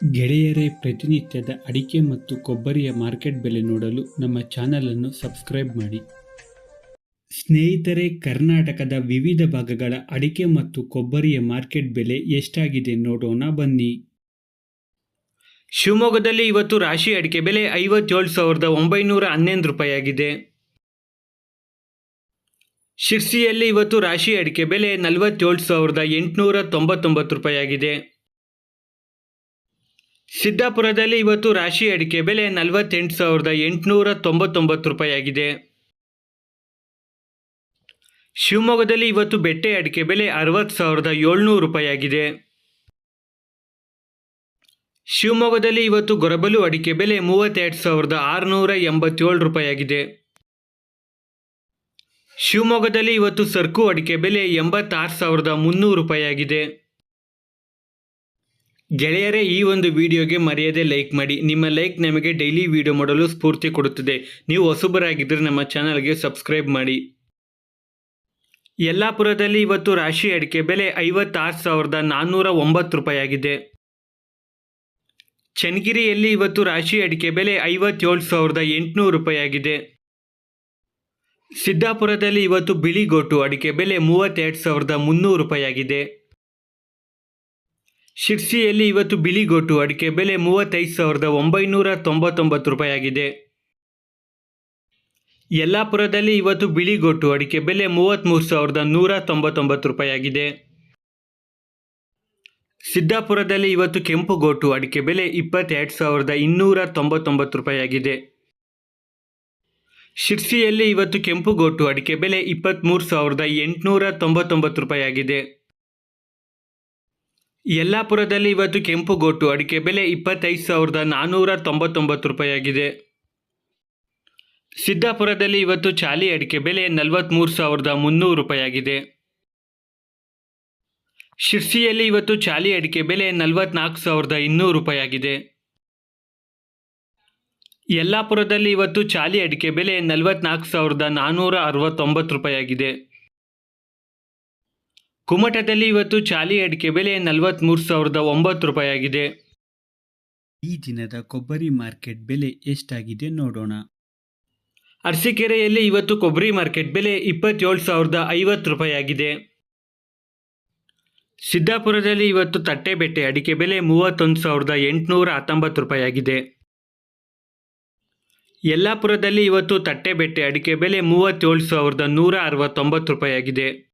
ಗೆಳೆಯರೇ, ಪ್ರತಿನಿತ್ಯದ ಅಡಿಕೆ ಮತ್ತು ಕೊಬ್ಬರಿಯ ಮಾರ್ಕೆಟ್ ಬೆಲೆ ನೋಡಲು ನಮ್ಮ ಚಾನಲನ್ನು ಸಬ್ಸ್ಕ್ರೈಬ್ ಮಾಡಿ. ಸ್ನೇಹಿತರೆ, ಕರ್ನಾಟಕದ ವಿವಿಧ ಭಾಗಗಳ ಅಡಿಕೆ ಮತ್ತು ಕೊಬ್ಬರಿಯ ಮಾರ್ಕೆಟ್ ಬೆಲೆ ಎಷ್ಟಾಗಿದೆ ನೋಡೋಣ ಬನ್ನಿ. ಶಿವಮೊಗ್ಗದಲ್ಲಿ ಇವತ್ತು ರಾಶಿ ಅಡಿಕೆ ಬೆಲೆ ಐವತ್ತೇಳು ಸಾವಿರದ ಒಂಬೈನೂರ ಹನ್ನೊಂದು ರೂಪಾಯಿಯಾಗಿದೆ. ಶಿರ್ಸಿಯಲ್ಲಿ ಇವತ್ತು ರಾಶಿ ಅಡಿಕೆ ಬೆಲೆ ನಲವತ್ತೇಳು ಸಾವಿರದ ಎಂಟುನೂರ ತೊಂಬತ್ತೊಂಬತ್ತು ರೂಪಾಯಿಯಾಗಿದೆ. ಸಿದ್ದಾಪುರದಲ್ಲಿ ಇವತ್ತು ರಾಶಿ ಅಡಿಕೆ ಬೆಲೆ ನಲವತ್ತೆಂಟು ಸಾವಿರದ ಎಂಟುನೂರ ತೊಂಬತ್ತೊಂಬತ್ತು ರೂಪಾಯಿಯಾಗಿದೆ. ಶಿವಮೊಗ್ಗದಲ್ಲಿ ಇವತ್ತು ಬೆಟ್ಟೆ ಅಡಿಕೆ ಬೆಲೆ ಅರವತ್ತು ಸಾವಿರದ ಏಳ್ನೂರು ರೂಪಾಯಿಯಾಗಿದೆ. ಶಿವಮೊಗ್ಗದಲ್ಲಿ ಇವತ್ತು ಗೊರಬಲು ಅಡಿಕೆ ಬೆಲೆ ಮೂವತ್ತೆರಡು ಸಾವಿರದ ಆರುನೂರ ಎಂಬತ್ತೇಳು ರೂಪಾಯಿಯಾಗಿದೆ. ಶಿವಮೊಗ್ಗದಲ್ಲಿ ಇವತ್ತು ಸರ್ಕು ಅಡಿಕೆ ಬೆಲೆ ಎಂಬತ್ತಾರು ಸಾವಿರದ ಮುನ್ನೂರು ರೂಪಾಯಿಯಾಗಿದೆ. ಗೆಳೆಯರೇ, ಈ ಒಂದು ವಿಡಿಯೋಗೆ ಮರೆಯದೆ ಲೈಕ್ ಮಾಡಿ. ನಿಮ್ಮ ಲೈಕ್ ನಮಗೆ ಡೈಲಿ ವಿಡಿಯೋ ಮಾಡಲು ಸ್ಫೂರ್ತಿ ಕೊಡುತ್ತದೆ. ನೀವು ಹೊಸಬರಾಗಿದ್ದರೆ ನಮ್ಮ ಚಾನಲ್ಗೆ ಸಬ್ಸ್ಕ್ರೈಬ್ ಮಾಡಿ. ಯಲ್ಲಾಪುರದಲ್ಲಿ ಇವತ್ತು ರಾಶಿ ಅಡಿಕೆ ಬೆಲೆ ಐವತ್ತಾರು ಸಾವಿರದ ನಾನ್ನೂರ ಒಂಬತ್ತು ರೂಪಾಯಿಯಾಗಿದೆ. ಚನ್ನಗಿರಿಯಲ್ಲಿ ಇವತ್ತು ರಾಶಿ ಅಡಿಕೆ ಬೆಲೆ ಐವತ್ತೇಳು ಸಾವಿರದ ಎಂಟುನೂರು ರೂಪಾಯಿಯಾಗಿದೆ. ಸಿದ್ದಾಪುರದಲ್ಲಿ ಇವತ್ತು ಬಿಳಿಗೋಟು ಅಡಿಕೆ ಬೆಲೆ ಮೂವತ್ತೆರಡು ಸಾವಿರದ ಮುನ್ನೂರು ರೂಪಾಯಿಯಾಗಿದೆ. ಶಿರ್ಸಿಯಲ್ಲಿ ಇವತ್ತು ಬಿಳಿಗೋಟು ಅಡಿಕೆ ಬೆಲೆ ಮೂವತ್ತೈದು ಸಾವಿರದ ಒಂಬೈನೂರ ತೊಂಬತ್ತೊಂಬತ್ತು ರೂಪಾಯಿಯಾಗಿದೆ. ಯಲ್ಲಾಪುರದಲ್ಲಿ ಇವತ್ತು ಬಿಳಿಗೋಟು ಅಡಿಕೆ ಬೆಲೆ ಮೂವತ್ತ್ಮೂರು ಸಾವಿರದ ನೂರ ತೊಂಬತ್ತೊಂಬತ್ತು ರೂಪಾಯಿಯಾಗಿದೆ. ಸಿದ್ದಾಪುರದಲ್ಲಿ ಇವತ್ತು ಕೆಂಪು ಗೋಟು ಅಡಿಕೆ ಬೆಲೆ ಇಪ್ಪತ್ತೆರಡು ಸಾವಿರದ ಇನ್ನೂರ ತೊಂಬತ್ತೊಂಬತ್ತು ರೂಪಾಯಿಯಾಗಿದೆ. ಶಿರ್ಸಿಯಲ್ಲಿ ಇವತ್ತು ಕೆಂಪು ಗೋಟು ಅಡಿಕೆ ಬೆಲೆ ಇಪ್ಪತ್ತ್ಮೂರು ಸಾವಿರದ ಎಂಟುನೂರ ತೊಂಬತ್ತೊಂಬತ್ತು ರೂಪಾಯಿಯಾಗಿದೆ. ಯಲ್ಲಾಪುರದಲ್ಲಿ ಇವತ್ತು ಕೆಂಪು ಗೋಟು ಅಡಿಕೆ ಬೆಲೆ ಇಪ್ಪತ್ತೈದು ಸಾವಿರದ ನಾನ್ನೂರ ತೊಂಬತ್ತೊಂಬತ್ತು ರೂಪಾಯಿಯಾಗಿದೆ. ಸಿದ್ದಾಪುರದಲ್ಲಿ ಇವತ್ತು ಚಾಲಿ ಅಡಿಕೆ ಬೆಲೆ ನಲವತ್ತ್ಮೂರು ಸಾವಿರದ ಮುನ್ನೂರು ರೂಪಾಯಿಯಾಗಿದೆ. ಶಿರ್ಸಿಯಲ್ಲಿ ಇವತ್ತು ಚಾಲಿ ಅಡಿಕೆ ಬೆಲೆ ನಲವತ್ನಾಲ್ಕು ಸಾವಿರದ ಇನ್ನೂರು ರೂಪಾಯಿಯಾಗಿದೆ. ಯಲ್ಲಾಪುರದಲ್ಲಿ ಇವತ್ತು ಚಾಲಿ ಅಡಿಕೆ ಬೆಲೆ ನಲವತ್ನಾಲ್ಕು ಸಾವಿರದ ನಾನ್ನೂರ ಅರವತ್ತೊಂಬತ್ತು ರೂಪಾಯಿಯಾಗಿದೆ. ಕುಮಟದಲ್ಲಿ ಇವತ್ತು ಚಾಲಿ ಅಡಿಕೆ ಬೆಲೆ ನಲವತ್ತ್ಮೂರು ಸಾವಿರದ ಒಂಬತ್ತು ರೂಪಾಯಿಯಾಗಿದೆ. ಈ ದಿನದ ಕೊಬ್ಬರಿ ಮಾರ್ಕೆಟ್ ಬೆಲೆ ಎಷ್ಟಾಗಿದೆ ನೋಡೋಣ. ಅರಸೀಕೆರೆಯಲ್ಲಿ ಇವತ್ತು ಕೊಬ್ಬರಿ ಮಾರ್ಕೆಟ್ ಬೆಲೆ ಇಪ್ಪತ್ತೇಳು ಸಾವಿರದ ಐವತ್ತು ರೂಪಾಯಿಯಾಗಿದೆ. ಸಿದ್ದಾಪುರದಲ್ಲಿ ಇವತ್ತು ತಟ್ಟೆಬೆಟ್ಟೆ ಅಡಿಕೆ ಬೆಲೆ ಮೂವತ್ತೊಂದು ಸಾವಿರದ ಎಂಟುನೂರ ಹತ್ತೊಂಬತ್ತು ರೂಪಾಯಿಯಾಗಿದೆ. ಯಲ್ಲಾಪುರದಲ್ಲಿ ಇವತ್ತು ತಟ್ಟೆಬೆಟ್ಟೆ ಅಡಿಕೆ ಬೆಲೆ ಮೂವತ್ತೇಳು ಸಾವಿರದ ನೂರ ಅರವತ್ತೊಂಬತ್ತು ರೂಪಾಯಿಯಾಗಿದೆ.